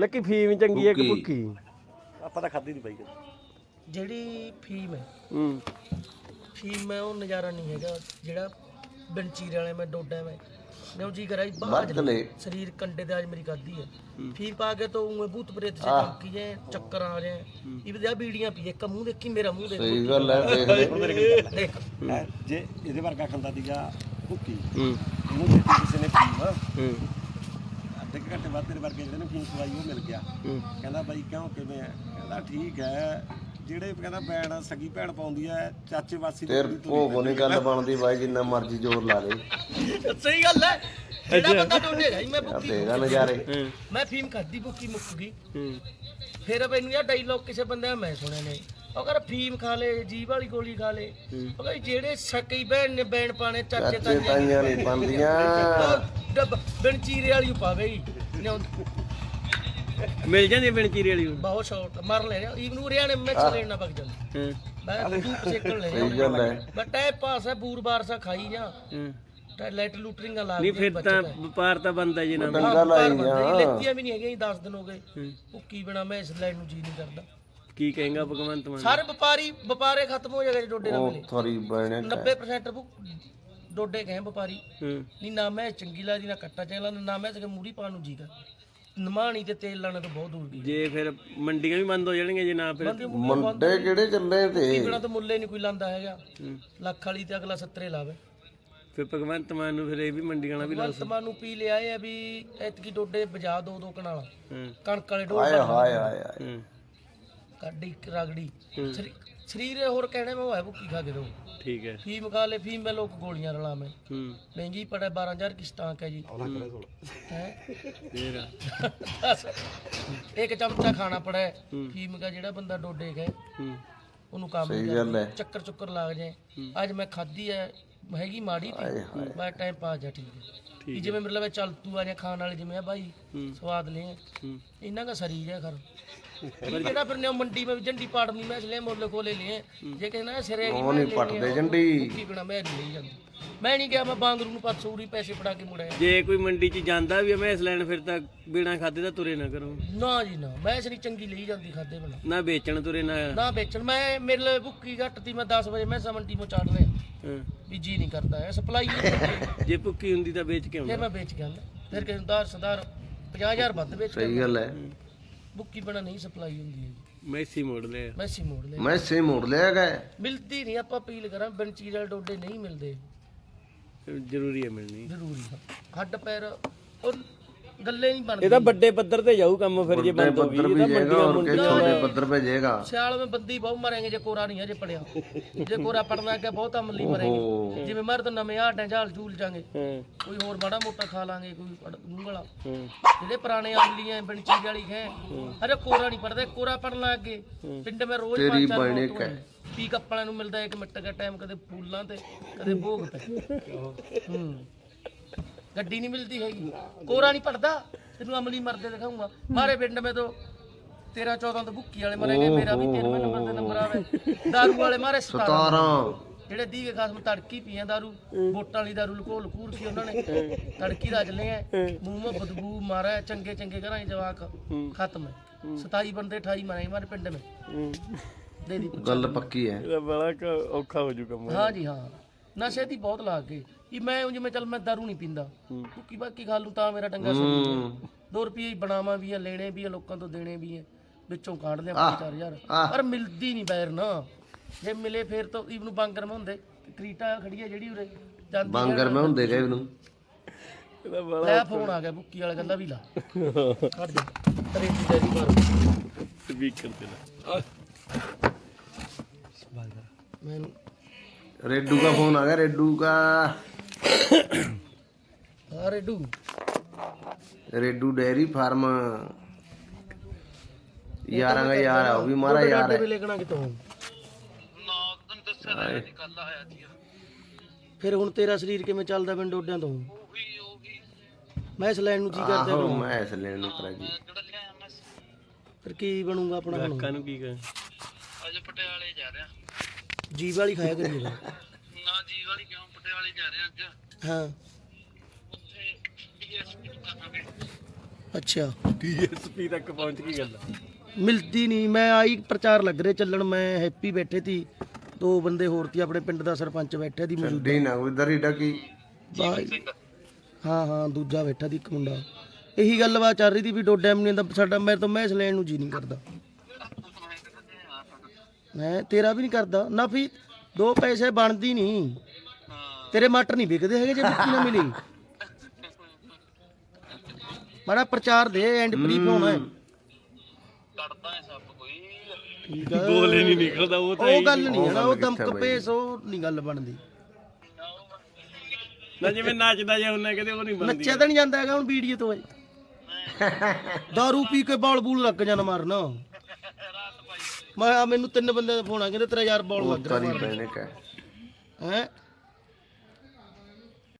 Lucky ਫੀਮ ਚੰਗੀ ਹੈ ਕਿ ਭੁੱਕੀ। ਭੁੱਕੀ? ਆਪਾਂ ਤਾਂ ਖਾਦੀ ਨਹੀਂ ਬਾਈ ਕਦੇ। ਜਿਹੜੀ ਫੀਮ ਹੈ ਹੂੰ। ਫੀਮ ਮੈਂ ਉਹ ਨਜ਼ਾਰਾ ਨਹੀਂ ਹੈਗਾ ਜਿਹੜਾ ਬੰਚੀਰੇ ਵਾਲੇ ਮੈਂ ਡੋਡਾ ਮੈਂ ਮੈਂ ਜੀ ਕਰਾਈ ਬਾਜ ਸਰੀਰ ਕੰਡੇ ਤੇ ਅੱਜ ਮੇਰੀ ਖਾਦੀ ਹੈ। ਫੀਮ ਪਾ ਕੇ ਤਾਂ ਉਹ ਭੂਤ ਪ੍ਰੇਤ ਸੇ ਚਮਕੀ ਜੇ ਚੱਕਰ ਆ ਰਹੇ ਇਹ ਵੀ ਬੀੜੀਆਂ ਪੀਏ ਇੱਕ ਮੂੰਹ ਦੇਖੀ ਮੇਰਾ ਮੂੰਹ ਦੇਖ। ਸਹੀ ਗੱਲ ਹੈ ਦੇਖ ਹੈਂ, ਜੇ ਇਹਦੇ ਵਰਗਾ ਖਾਂਦਾ ਸੀਗਾ ਭੁੱਕੀ। ਹੂੰ। ਦਿੱਤੀ ਕਿਸੇ ਨੇ ਫੀਮ। ਹੂੰ। ਘੰਟੇ ਬਾਅਦ ਤੇਰੇ ਵਰਗੇ ਜਿਹੜੇ ਨੇ ਫੀਮ ਖਵਾਈ ਉਹ ਮਿਲ ਗਿਆ। ਕਹਿੰਦਾ ਬਾਈ ਕਿਉਂ ਕਿਵੇਂ ਹੈ ਕਹਿੰਦਾ ਠੀਕ ਹੈ। ਜਿਹੜੇ ਕਹਿੰਦਾ ਭੈਣ ਸਗੀ ਭੈਣ ਪਾਉਂਦੀ ਹੈ ਚਾਚੇ ਵਾਸੀ ਕੁੜੀ ਉਹ ਨਹੀਂ ਗੱਲ ਬਣਦੀ ਬਾਈ ਜਿੰਨਾ ਮਰਜ਼ੀ ਜ਼ੋਰ ਲਾ ਦੇ। ਸਹੀ ਗੱਲ ਹੈ। ਜਿਹੜਾ ਬੰਦਾ ਡੋਡੇਗਾ ਮੈਂ ਦੇਗਾ ਨਜ਼ਾਰੇ। ਫੀਮ ਖਾਦੀ ਭੁੱਕੀ ਮੁੱਕ ਗਈ। ਫਿਰ ਮੈਨੂੰ ਇਹ ਡਾਇਲੌਗ ਕਿਸੇ ਬੰਦੇ ਦਾ ਮੈਂ ਸੁਣਿਆ ਨੇ ਉਹ ਕਹਿੰਦਾ ਫੀਮ ਖਾ ਲੇ ਜੀਭ ਵਾਲੀ ਗੋਲੀ ਖਾ ਲੇ। ਉਹ ਕਹਿੰਦਾ ਜਿਹੜੇ ਸਕਈ ਭੈਣ ਨੇ ਬੈਣ ਪਾਣੇ ਚਾਚੇ ਤਾਈਆਂ ਨਹੀਂ ਪਾਉਂਦੀਆਂ। ਬਿਨ ਚੀਰੇ ਵਾਲੀ ਪਾਵੇ ਹੀ ਮਿਲ ਜਾਂਦੀ ਬਿਨ ਚੀਰੇ ਵਾਲੀ? ਬਹੁਤ ਸ਼ਾਟ ਮਾਰ ਲੈ ਰਿਹਾ ਈਵਨ ਨੇ ਮੈਚ ਲੈਣ ਨਾ ਬਗ ਜਾਂਦੇ। ਹੂੰ। ਮੈਂ ਧੂਪ ਸੇਕਣ ਲੈ ਸਹੀ ਗੱਲ ਹੈ। ਮੈਂ ਟੈ ਪਾਸ ਹੈ ਬੂਰ ਬਾਰ ਸਾ ਖਾਈ ਜਾ। ਹੂੰ। ਲੈਟ ਲੂਟਰਿੰਗਾਂ ਲਾ ਨਹੀਂ ਫਿਰ ਤਾਂ। ਵਪਾਰ ਤਾਂ ਬੰਦਾ ਜੀ ਨਾ। ਡੰਗਾ ਲਾਈ ਜਾ ਲੈਤੀਆਂ ਵੀ ਨਹੀਂ ਹੈਗੀਆਂ 10 ਦਿਨ ਹੋ ਗਏ। ਹੂੰ। ਉਹ ਕੀ ਬਣਾ ਮੈਂ ਇਸ ਲੈਣ ਨੂੰ ਜੀ ਨਹੀਂ ਕਰਦਾ। ਕੀ ਕਹੇਗਾ ਭਗਵੰਤ ਮਾਨ? ਸਾਰੇ ਵਪਾਰੀ ਵਪਾਰੇ ਖਤਮ ਹੋ ਜਾਏਗਾ ਜੇ ਡੋਡੇ ਨਾ ਉਹ ਮਿਲੇ। ਥੋੜੀ ਬਣੇ। 90% ਭੁ- ਡੋਡੇ ਕਹੇ ਵਪਾਰੀ। ਹੂੰ। ਨਹੀਂ ਨਾ ਮੈਂ ਚੰਗੀ ਲੱਗਦੀ ਨਾ ਕੱਟਾ ਚੰਗਾ ਲੱਗਦਾ ਨਾ ਮੈਂ ਸਕੇ ਮੂੜੀ ਪਾਣ ਨੂੰ ਜੀਗਾ ਨਮਾਣੀ ਤੇ ਤੇਲ ਲਾਣੇ ਤੋਂ ਬਹੁਤ ਦੂਰ ਗਈ ਜੇ ਫਿਰ ਮੰਡੀਆਂ ਵੀ ਬੰਦ ਹੋ ਜਾਣਗੀਆਂ ਜੇ ਨਾ ਫਿਰ ਬੰਦੇ ਮੁੰਡੇ ਕਿਹੜੇ ਚੱਲੇ ਤੇ? ਬਿਨਾ ਤਾਂ ਮੁੱਲੇ ਨਹੀਂ ਕੋਈ ਲਾਂਦਾ ਹੈਗਾ। ਲੱਖ ਵਾਲੀ ਤੇ ਅਗਲਾ 70 ਲਾਵੇ। ਫਿਰ ਭਗਵੰਤ ਮਾਨ ਨੂੰ ਫਿਰ ਇਹ ਵੀ ਮੰਡੀਆਂ ਵਾਲਾ ਵੀ ਲਾ ਵਰਤਮਾਨ ਨੂੰ ਪੀ ਲਿਆ ਇਹ ਆ ਵੀ ਐਤਕੀ ਡੋਡੇ ਬਜਾ ਦੋ ਦੋ ਕਨਾਲਾ। ਹੂੰ। ਕਣਕ ਵਾਲੇ ਡੋਲ ਹਾਏ ਹਾਏ ਹਾਏ ਹਾਏ। ਹੂੰ। ਕੱਢੀ ਰਗੜੀ। ਸਰੀ- ਸਰੀਰ ਇਹ ਹੋਰ ਕਹਿਣੇ ਮੈਂ ਹੋਇਆ ਭੁੱਕੀ ਖਾ ਕੇ ਦੋ ਠੀਕ ਹੈ। ਫੀਮ ਖਾ ਲੈ ਫੀਮ ਮੈਂ ਲੋਕ ਗੋਲੀਆਂ ਰਲਾ ਮੈਂ। ਹੂੰ। ਮਹਿੰਗੀ ਪੜਾ 12000 ਕੀ ਸਟਾਕ ਹੈ ਜੀ। ਹੈ। ਫਿਰ? ਇੱਕ ਚਮਚਾ ਖਾਣਾ ਪੜਾ। ਫੀਮ ਦਾ ਜਿਹੜਾ ਬੰਦਾ ਡੋਡੇ ਗਏ ਹੂੰ। ਉਹਨੂੰ ਕੰਮ ਸਹੀ ਨਹੀਂ ਗੱਲ ਹੈ। ਚੱਕਰ ਚੁੱਕਰ ਲੱਗ ਜਾਏ। ਅੱਜ ਮੈਂ ਖਾਧੀ ਹੈ ਹੈਗੀ ਮਾੜੀ ਤੀ। ਮੈਂ ਟਾਈਮ ਪਾਸ ਜਾ ਠੀਕ ਹੈ। ਵੀ ਜਿਵੇਂ ਮਤਲਬ ਚੱਲ ਤੂੰ ਆ ਜਾ ਖਾਣ ਵਾਲੇ ਜਿਵੇਂ ਆ ਹੂੰ। ਸਵਾਦ ਲੈ ਹੂੰ। ਇਹਨਾਂ ਦਾ ਸਰੀਰ ਹੈ ਖਰ। ਪਰ ਜਿਹੜਾ ਫਿਰ ਨੇ ਮੰਡੀ में झंडी पाड़नी मैं इसलिए मोल को ले लिए जे कहना है सिरे की ਉਹ ਨਹੀਂ ਪੱਟਦੇ ਜੰਡੀ की बिना मैं नहीं ਜਾਂਦੀ ਮੈਂ ਨਹੀਂ ਗਿਆ ਮੈਂ ਬਾਂਗਰੂ ਨੂੰ ਪਰਸੋਂ ਉਰੀ ਪੈਸੇ ਫੜਾ ਕੇ ਮੁੜਿਆ ਜੇ ਕੋਈ ਮੰਡੀ 'ਚ ਜਾਂਦਾ ਵੀ ਆ ਮੈਂ ਇਸ ਲੈਣ ਫਿਰ ਤਾਂ ਬਿਨਾ ਖਾਦੇ ਤਾਂ ਤੁਰੇ ਨਾ ਕਰੋ ਨਾ ਜੀ ਨਾ ਮੈਂ ਇਸ ਨਹੀਂ ਚੰਗੀ ਲਈ ਜਾਂਦੀ ਖਾਦੇ ਬਣਾ ਨਾ ਵੇਚਣ ਤੁਰੇ ਨਾ ਨਾ ਵੇਚਣ ਮੈਂ ਮੇਰੇ ਲਈ ਭੁੱਕੀ ਘੱਟ ਤੀ ਮੈਂ 10 ਵਜੇ ਮੈਂ ਮੰਡੀ ਮੋ ਚਾੜ ਰਿਹਾ ਹਾਂ। ਵੀ ਜੀ ਨਹੀਂ ਕਰਦਾ ਹੈ ਸਪਲਾਈ ਨਹੀਂ ਹੁੰਦੀ। ਜੇ ਭੁੱਕੀ ਹੁੰਦੀ ਤਾਂ ਵੇਚ ਕੇ ਫਿਰ ਆਉਂਦਾ ਮੈਂ ਵੇਚ ਗਿਆ ਫਿਰ ਕਿਸੇ ਨੂੰ ਦਾਰ ਸਦਾਰ 50000 ਵੱਧ ਵੇਚ ਕੇ ਸਹੀ ਗੱਲ ਹੈ ਭੁੱਕੀ ਬਣਾ ਨਹੀਂ ਸਪਲਾਈ ਹੁੰਦੀ ਹੈ ਮੈਸੀ ਮੋੜ ਲਿਆ। ਮੈਸੀ ਮੋੜ ਲੈ ਮੈਂ ਸੇ ਮੋੜ ਲਿਆ ਗਏ ਮਿਲਦੀ ਨਹੀਂ ਆਪਾਂ ਅਪੀਲ ਕਰਾਂ ਬੰਚੀਰ ਵਾਲੇ ਡੋਡੇ ਨਹੀਂ ਮਿਲਦੇ। ਜ਼ਰੂਰੀ ਹੈ ਮਿਲਣੀ। ਜ਼ਰੂਰੀ ਆ। ਹੱਡ ਪੈਰ ਉਹ ਗੱਲੇ ਨਹੀਂ ਬਣਦੇ। ਇਹ ਤਾਂ ਵੱਡੇ ਪੱਧਰ ਤੇ ਜਾਊ ਕੰਮ ਫਿਰ ਜੇ ਬੰਦ ਹੋ ਗਈ ਇਹ ਤਾਂ ਮੰਡੀਆਂ ਮੁੰਡੀਆਂ ਛੋਟੇ ਪੱਧਰ ਭੇਜੇਗਾ ਸਿਆਲ ਵਿੱਚ ਬੰਦੀ ਬਹੁ ਮਰਾਂਗੇ ਜੇ ਕੋਰਾ ਨਹੀਂ ਹਜੇ ਪੜਿਆ ਜੇ ਕੋਰਾ ਪੜਨਾ ਅੱਗੇ ਬਹੁਤ ਅਮਲੀ ਮਰਾਂਗੇ। ਜਿਵੇਂ ਮਰ ਨਵੇਂ ਆਟਾਂ ਝਾਲ ਝੂਲ ਜਾਗੇ। ਕੋਈ ਹੋਰ ਬੜਾ ਮੋਟਾ ਖਾ ਲਾਂਗੇ ਕੋਈ ਮੂੰਗਲਾ। ਜਿਹੜੇ ਪੁਰਾਣੇ ਅਮਲੀਆਂ ਬਿੰਚੀ ਵਾਲੀ ਖੈ ਅਰੇ ਕੋਰਾ ਨਹੀਂ ਪੜਦਾ ਕੋਰਾ ਪੜਨਾ ਅੱਗੇ। ਪਿੰਡ ਮੈਂ ਰੋਜ਼ ਤੇਰੀ ਬਾਣੇ ਕੈ ਪੀ ਕੱਪਲਾਂ ਨੂੰ ਮਿਲਦਾ ਇੱਕ ਮਿੰਟ ਦਾ ਟਾਈਮ ਕਦੇ ਫੂਲਾਂ ਤੇ ਕਦੇ ਭੋਗ ਤੇ। ਹੂੰ। ਗੱਡੀ ਨਹੀਂ ਮਿਲਦੀ ਹੈਗੀ। ਕੋਰਾ ਨਹੀਂ ਪੜਦਾ ਤੈਨੂੰ ਅਮਲੀ ਮਰਦੇ ਦਿਖਾਉਂਗਾ ਮਾਰੇ ਪਿੰਡ ਮੇ ਤੋਂ 13 14 ਤੋਂ ਬੁੱਕੀ ਵਾਲੇ ਮਰੇ ਗਏ ਮੇਰਾ ਵੀ 13 ਨੰਬਰ ਤੇ ਨੰਬਰ ਆਵੇ। ਦਾਰੂ ਵਾਲੇ ਮਾਰੇ 17 ਜਿਹੜੇ ਦੀਗੇ ਖਾਸ ਨੂੰ ਤੜਕੀ ਪੀਆਂ ਦਾਰੂ। ਵੋਟਾਂ ਵਾਲੀ ਦਾਰੂ ਲਕੋ ਲਕੂਰ ਸੀ ਉਹਨਾਂ ਨੇ। ਤੜਕੀ ਦਾ ਚੱਲੇ ਆ ਮੂੰਹ ਮੇ ਬਦਬੂ ਮਾਰਾ ਚੰਗੇ ਚੰਗੇ ਘਰਾਂ 'ਚ ਜਵਾਕ ਖਤਮ 27 ਬੰਦੇ 28 ਮਰੇ ਮਾਰੇ ਪਿੰਡ ਮੇ। ਦੇ ਦੀ ਗੱਲ ਪੱਕੀ ਹੈ ਬੜਾ ਔਖਾ ਹੋ ਜੂ ਕੰਮ ਹਾਂ ਜੀ ਹਾਂ। ਨਸ਼ੇ ਦੀ ਬਹੁਤ ਲਾਗ ਗਈ। ਕਿ ਮੈਂ ਉਂਝ ਮੈਂ ਚੱਲ ਮੈਂ ਦਾਰੂ ਨਹੀਂ ਪੀਂਦਾ ਭੁੱਕੀ ਬਾਕੀ ਖਾ ਲੂ ਤਾਂ ਮੇਰਾ ਡੰਗਾ ਸੁਣ 2 ਰੁਪਏ ਬਣਾਵਾਂ ਵੀ ਆ ਲੈਣੇ ਵੀ ਆ ਲੋਕਾਂ ਤੋਂ ਦੇਣੇ ਵੀ ਆ ਵਿੱਚੋਂ ਕੱਢ ਲਿਆ 4000 ਪਰ ਮਿਲਦੀ ਨਹੀਂ ਬੈਰ ਨਾ ਜੇ ਮਿਲੇ ਫੇਰ ਤਾਂ ਇਵਨ ਬਾਂਗਰ ਮੈਂ ਹੁੰਦੇ ਕ੍ਰੀਟਾ ਖੜੀ ਆ ਜਿਹੜੀ ਉਰੇ ਜਾਂਦੀ ਬਾਂਗਰ ਮੈਂ ਹੁੰਦੇ ਗਏ ਨੂੰ ਇਹਦਾ ਬੜਾ ਲੈ ਫੋਨ ਆ ਗਿਆ ਭੁੱਕੀ ਵਾਲਾ ਕਹਿੰਦਾ ਵੀ ਲਾ ਕੱਢ ਦੇ ਰੇਤੀ ਦੇ ਦੀ ਮਾਰੋ ਸਪੀਕਰ ਤੇ ਲਾ ਮੈਨੂੰ रेडू का फोन आ गया रेडू का ਆ ਰੇਡੂ। ਰੇਡੂ ਡੈਰੀ ਫਾਰਮ। ਯਾਰਾਂ ਦਾ ਯਾਰ ਆ ਉਹ ਵੀ ਮਾਰਾ ਯਾਰ ਹੈ ਲੱਗਣਾ ਕਿਤੋਂ ਤੁਹਾਨੂੰ ਦੱਸਿਆ ਤਾਂ ਹੈਗਾ ਜੀ ਕੱਲ ਆਇਆ ਸੀ ਫਿਰ ਹੁਣ ਤੇਰਾ ਸਰੀਰ ਕਿਵੇਂ ਚੱਲਦਾ ਪਿੰਡ ਡੋਡਿਆਂ ਤੋਂ? ਉਹੀ ਉਹੀ ਮੈਂ ਇਸ ਲੈਣ ਨੂੰ ਜੀ ਕਰਦਾ ਆਹੋ ਪਿਆ। ਮੈਂ ਇਸ ਲੈਣ ਨੂੰ ਕਰਾ ਜੀ ਜਿਹੜਾ ਲਿਆਇਆ ਮੈਂ ਫਿਰ ਕੀ ਬਣੂਗਾ ਆਪਣਾ ਹੁਣ ਕਾਨੂੰ ਪਟਿਆਲੇ ਹਾਂ। ਅੱਛਾ। ਡੀਐਸਪੀ ਤੱਕ ਪਹੁੰਚ ਗਈ ਗੱਲ। ਮਿਲਦੀ ਨਹੀਂ ਮੈਂ ਆਈ ਪ੍ਰਚਾਰ ਲੱਗ ਰਿਹਾ ਚੱਲਣ ਮੈਂ ਹੈਪੀ ਬੈਠੇ ਸੀ। ਦੋ ਬੰਦੇ ਹੋਰ ਸੀ ਆਪਣੇ ਪਿੰਡ ਦਾ ਸਰਪੰਚ ਬੈਠਾ ਦੀ ਮੌਜੂਦਾ। ਛੱਡੀ ਨਾ ਕੋਈ ਦਰੀ ਡਕੀ ਬਾਈ। ਹਾਂ ਹਾਂ ਦੂਜਾ ਬੈਠਾ ਦੀ ਇੱਕ ਮੁੰਡਾ। ਇਹੀ ਗੱਲਬਾਤ ਚੱਲ ਰਹੀ ਸੀ ਵੀ ਡੋਡਾ ਐਮਨੀ ਦਾ ਸਾਡਾ ਮੇਰੇ ਤੋਂ ਮੈਚ ਲੈਣ ਨੂੰ ਜੀ ਨਹੀਂ ਕਰਦਾ। ਮੈਂ ਤੇਰਾ ਵੀ ਨਹੀਂ ਕਰਦਾ। ਨਾ ਵੀ ਦੋ ਪੈਸੇ ਬਣਦੀ ਨਹੀਂ ਤੇਰੇ ਮਟਰ ਨਹੀਂ ਵਿਕਦੇ ਹੈਗੇ ਜੇ ਵਿੱਕੀ ਨਾ ਮਿਲੀ। ਮਾੜਾ ਪ੍ਰਚਾਰ ਦੇ ਐਂਡ ਬਰੀਫ ਹੋਣਾ ਹੈ। ਕੱਢਦਾ ਹੈ ਸਭ ਕੋਈ। ਠੀਕ ਆ। ਬੋਲੇ ਨਹੀਂ ਨਿਕਲਦਾ ਉਹ ਤਾਂ ਉਹ ਗੱਲ ਨਹੀਂ। ਹੈ ਨਾ ਉਹ ਦਮਕ ਪੇਸ ਉਹ ਨਹੀਂ ਗੱਲ ਬਣਦੀ। ਨਾ ਜਿਵੇਂ ਨੱਚਦਾ ਜੇ ਉਹਨੇ ਕਹਿੰਦੇ ਉਹ ਨਹੀਂ ਬਣਦੀ। ਨੱਚਿਆ ਤਾਂ ਨਹੀਂ ਜਾਂਦਾ ਹੈਗਾ ਹੁਣ ਵੀਡੀਓ ਤੋਂ ਦਾਰੂ ਪੀ ਕੇ ਬਾਲ ਬੂਲ ਲੱਗ ਜਾਣਾ ਮਾਰਨਾ। ਮੈਂ ਮੈਨੂੰ ਤਿੰਨ ਬੰਦੇ ਦਾ ਫੋਨ ਆ ਕਹਿੰਦੇ ਤੇਰਾ ਯਾਰ ਬਾਲ ਲੱਗ ਰਿਹਾ ਕਰੀ ਪੈਣੇ ਕਾ ਹੈ?